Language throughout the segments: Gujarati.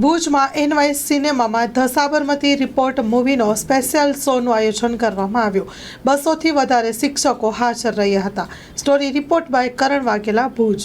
ભુજમાં એનવાય સિનેમામાં ધ સાબરમતી રિપોર્ટ મૂવીનો સ્પેશિયલ શોનું આયોજન કરવામાં આવ્યું. બસોથી વધારે શિક્ષકો હાજર રહ્યા હતા. Story report by Karan Vaghela, Bhuj.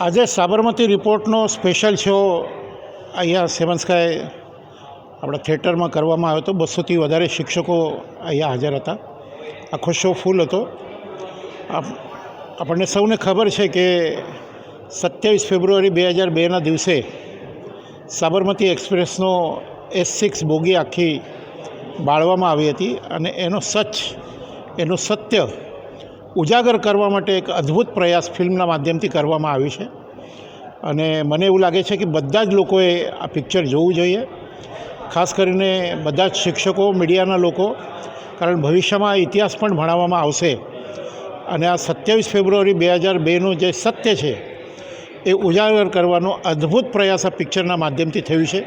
આજે સાબરમતી રિપોર્ટનો સ્પેશિયલ શો અહીંયા સેવન સ્કાય આપણા થિયેટરમાં કરવામાં આવ્યો હતો. બસોથી વધારે શિક્ષકો અહીંયા હાજર હતા. આખો શો ફૂલ હતો. આપ- આપણને સૌને ખબર છે કે સત્યાવીસ ફેબ્રુઆરી બે હજાર બેના દિવસે સાબરમતી એક્સપ્રેસનો એસ સિક્સ બોગી આખી બાળવામાં આવી હતી અને એનો સચ, એનું સત્ય ઉજાગર કરવા માટે એક અદ્ભુત પ્રયાસ ફિલ્મના માધ્યમથી કરવામાં આવ્યું છે. અને મને એવું લાગે છે કે બધા જ લોકોએ આ પિક્ચર જોવું જોઈએ, ખાસ કરીને બધા જ શિક્ષકો, મીડિયાના લોકો, કારણ ભવિષ્યમાં ઇતિહાસ પણ ભણાવવામાં આવશે. અને આ સત્યાવીસ ફેબ્રુઆરી બે હજાર બેનું જે સત્ય છે એ ઉજાગર કરવાનો અદ્ભુત પ્રયાસ આ પિક્ચરના માધ્યમથી થયું છે.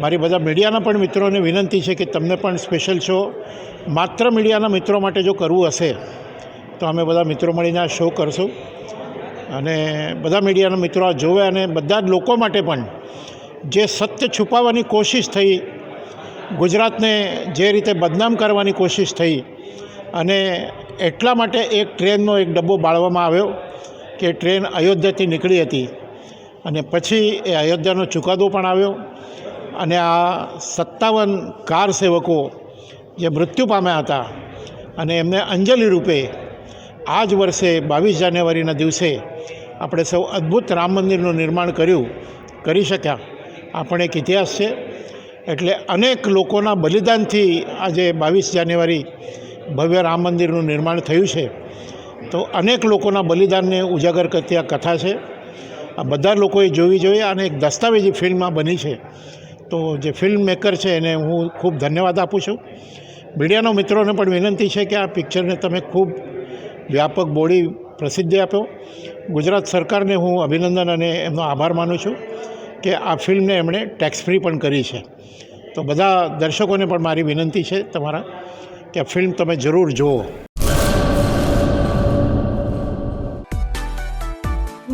મારી બધા મીડિયાના પણ મિત્રોને વિનંતી છે કે તમને પણ સ્પેશિયલ શો માત્ર મીડિયાના મિત્રો માટે જો કરવું હશે, તો અમે બધા મિત્રો મળીને આ શો કરશું. અને બધા મીડિયાના મિત્રો આ જોવે અને બધા જ લોકો માટે પણ જે સત્ય છુપાવવાની કોશિશ થઈ, ગુજરાતને જે રીતે બદનામ કરવાની કોશિશ થઈ અને એટલા માટે એક ટ્રેનનો એક ડબ્બો બાળવામાં આવ્યો. કે ટ્રેન અયોધ્યાથી નીકળી હતી અને પછી એ અયોધ્યાનો ચુકાદો પણ આવ્યો અને આ સત્તાવન કાર સેવકો જે મૃત્યુ પામ્યા હતા અને એમને અંજલિ રૂપે આ જ વર્ષે બાવીસ જાન્યુઆરીના દિવસે આપણે સૌ અદ્ભુત રામ મંદિરનું નિર્માણ કર્યું, કરી શક્યા. આ પણ એક ઇતિહાસ છે. એટલે અનેક લોકોના બલિદાનથી આજે બાવીસ જાન્યુઆરી ભવ્ય રામ મંદિરનું નિર્માણ થયું છે. તો અનેક લોકોના બલિદાનને ઉજાગર કરતી આ કથા છે. આ બધા લોકોએ જોવી જોઈએ અને એક દસ્તાવેજી ફિલ્મમાં બની છે. તો જે ફિલ્મ મેકર છે એને હું ખૂબ ધન્યવાદ આપું છું. મીડિયાના મિત્રોને પણ વિનંતી છે કે આ પિક્ચરને તમે ખૂબ વ્યાપક બોડી પ્રસિદ્ધિ આપ્યો. ગુજરાત સરકારને હું અભિનંદન અને એમનો આભાર માનું છું કે આ ફિલ્મને એમણે ટેક્સ ફ્રી પણ કરી છે. તો બધા દર્શકોને પણ મારી વિનંતી છે તમારા કે આ ફિલ્મ તમે જરૂર જુઓ.